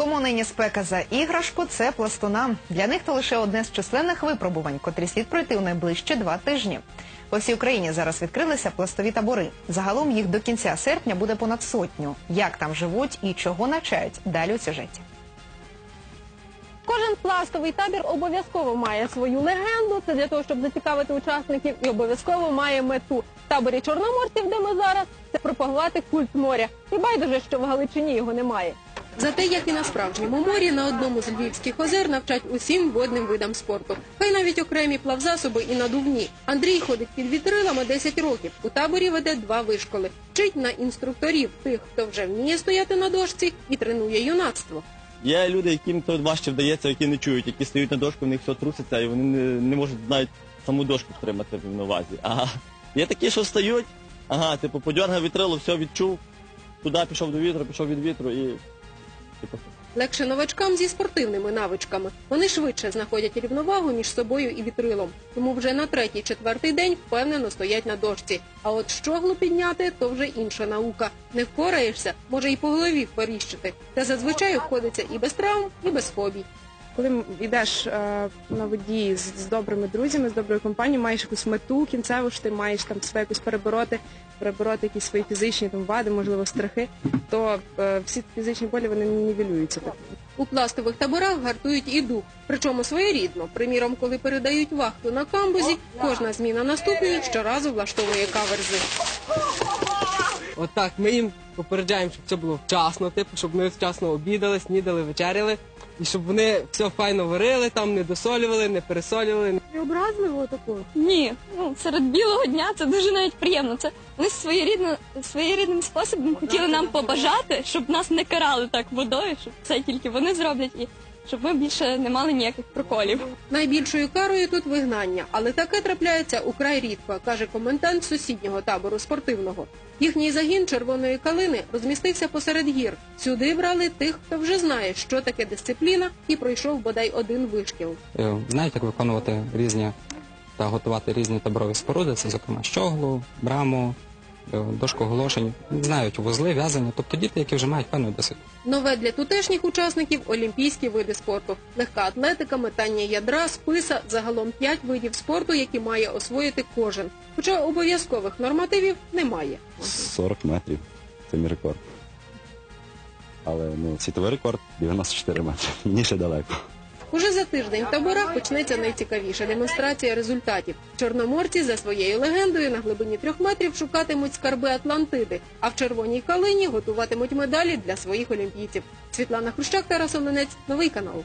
Кому нині спека за іграшку, це пластунам. Для них то лише одне з численних випробувань, котрі слід пройти у найближчі два тижні. По всій Україні зараз відкрилися пластові табори. Загалом їх до кінця серпня буде понад сотню. Як там живуть і чого навчають? Далі у сюжеті. Кожен пластовий табір обов'язково має свою легенду. Це для того, щоб зацікавити учасників, і обов'язково має мету. В таборі чорноморців, де ми зараз, це пропагувати культ моря. І байдуже, що в Галичині його немає. Зате, як і на справжньому морі, на одному з львівських озер навчать усім водним видам спорту. Хай навіть окремі плавзасоби і надувні. Андрій ходить під вітрилами 10 років. У таборі веде два вишколи. Вчить на інструкторів тих, хто вже вміє стояти на дошці і тренує юнацтво. Є люди, яким то важче вдається, які не чують, які стають на дошку, в них все труситься, і вони не, не можуть навіть саму дошку втримати в рівновазі. Ага. Є такі, що встають, ага, типу, подьоргав вітрило, все відчув, туди пішов до вітру, пішов від вітру і. Легше новачкам зі спортивними навичками. Вони швидше знаходять рівновагу між собою і вітрилом. Тому вже на третій, четвертий день впевнено стоять на дошці. А от щоглу підняти то вже інша наука. Не впораєшся, може і по голові вперіщити. Та зазвичай обходиться і без травм, і без фобій. Коли йдеш е, на воді з, з добрими друзями, з доброю компанією, маєш якусь мету кінцеву, що ти маєш там себе якось перебороти, перебороти якісь свої фізичні там вади, можливо, страхи, то е, всі фізичні болі вони нівелюються. Так. У пластових таборах гартують і дух, причому своєрідно. Приміром, коли передають вахту на камбузі, кожна зміна наступної щоразу влаштовує каверзи. Отак, ми їм попереджаємо, щоб це було вчасно, типу, щоб вони вчасно обідали, снідали, вечеряли, і щоб вони все файно варили, там не досолювали, не пересолювали. Не образливо такого? Ні, ну серед білого дня це дуже навіть приємно. Це вони своєрідно своєрідним способом хотіли нам побажати, щоб нас не карали так водою, щоб це тільки вони зроблять і щоб ми більше не мали ніяких проколів. Найбільшою карою тут вигнання, але таке трапляється украй рідко, каже комендант сусіднього табору спортивного. Їхній загін червоної калини розмістився посеред гір. Сюди брали тих, хто вже знає, що таке дисципліна, і пройшов бодай один вишкіл. Е, знають, як виконувати різні та готувати різні таборові споруди, це, зокрема, щоглу, браму, дошку оголошень, знають вузли, в'язання, тобто діти, які вже мають певний досвід. Нове для тутешніх учасників олімпійські види спорту, легка атлетика, метання ядра, списа, загалом п'ять видів спорту, які має освоїти кожен. Хоча обов'язкових нормативів немає. 40 метрів. Це мій рекорд. Але ну, світовий рекорд 94 метри. Мені ще далеко. Уже за тиждень в таборах почнеться найцікавіша демонстрація результатів. Чорноморці за своєю легендою на глибині трьох метрів шукатимуть скарби Атлантиди, а в червоній калині готуватимуть медалі для своїх олімпійців. Світлана Хрущак, Тарас Оленець, новий канал.